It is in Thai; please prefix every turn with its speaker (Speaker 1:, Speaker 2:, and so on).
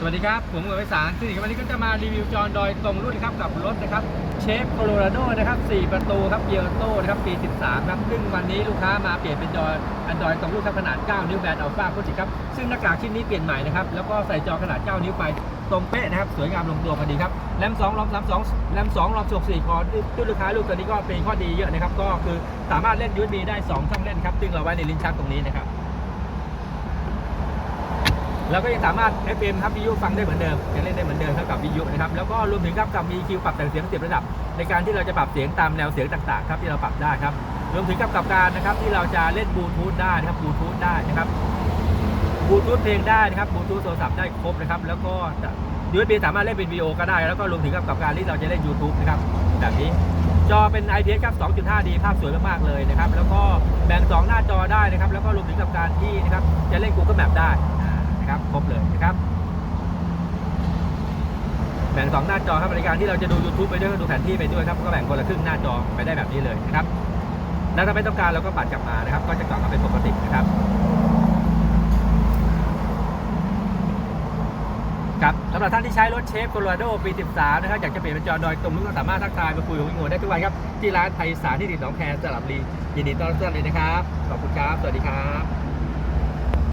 Speaker 1: สวัสดีครับ ผมกับไพศาลซึ่งวันนี้ก็จะมารีวิวจอดอยตรงรุ่นนะครับกับรถนะครับเชฟโคโลราโดนะครับ4 ประตูครับเกียร์โต้นะครับปี 13 ครับซึ่งวันนี้ลูกค้ามาเปลี่ยนเป็นจออันดอยตรงรุ่นครับขนาด 9 นิ้วแบนอัลฟาโคติครับซึ่งหน้ากากชิ้นนี้เปลี่ยนใหม่นะครับแล้วก็ใส่จอขนาด 9 นิ้วไปตรงเป๊ะนะครับสวยงามลงตัวพอดีครับแรม2รอม32แรม2รอม64คอร์ด้ลูกค้าลูกตัวนี้ก็เป็นข้อดีเยอะนะครับก็คือสามารถเล่น USB ได้2ช่องเล่นครับซึ่งเราไว้ในลิ้นชักตรงนี้นะครับ แล้วก็ยังสามารถ FM ครับวิทยุฟังได้เหมือนเดิมยังเล่นได้เหมือนเดิมเท่ากับวิทยุนะครับแล้วก็รวมถึงครับกับมีคิวปรับแต่งเสียงเสียบระดับ ในการที่เราจะปรับเสียงตามแนวเสียงต่างๆครับที่เราปรับได้ครับรวมถึงกับกับการนะครับที่เราจะเล่นบลูทูธได้นะครับบลูทูธได้นะครับบลูทูธเพลงได้นะครับบลูทูธโทรศัพท์ได้ครบนะครับแล้วก็ USB สามารถเล่นเป็นวิดีโอก็ได้ แล้วก็รวมถึงกับกับการที่เราจะเล่น YouTube นะครับแบบนี้จอเป็น IPS ครับ 2.5D ภาพสวยมากๆเลยนะครับ แล้วก็แบ่ง 2 หน้าจอได้นะครับ แล้วก็รวมถึงกับการที่นะครับ จะเล่น Google Map ได้ นะครับครบเลยนะครับแบ่ง2หน้าจอครับในการที่เราจะดู YouTube ไปด้วยก็ดูแผนที่ไปด้วยครับก็แบ่งคนละครึ่งหน้าจอไปได้แบบนี้เลยนะครับแล้วถ้าไม่ต้องการเราก็ปัดกลับมานะครับ ก็จะกลับมาเป็นปกตินะครับครับสำหรับท่านที่ใช้รถเชฟโคโลราโดปี 13 นะครับ อยากจะเปลี่ยนเป็นจอดอยตรงนู้นก็สามารถทักทายมาคุยกับวิงโงได้ทุกวันครับ ที่ร้านไทยสารที่ดินหนองแคสระบุรียินดีต้อนรับทุกท่านเลยนะครับ ขอบคุณครับ สวัสดีครับ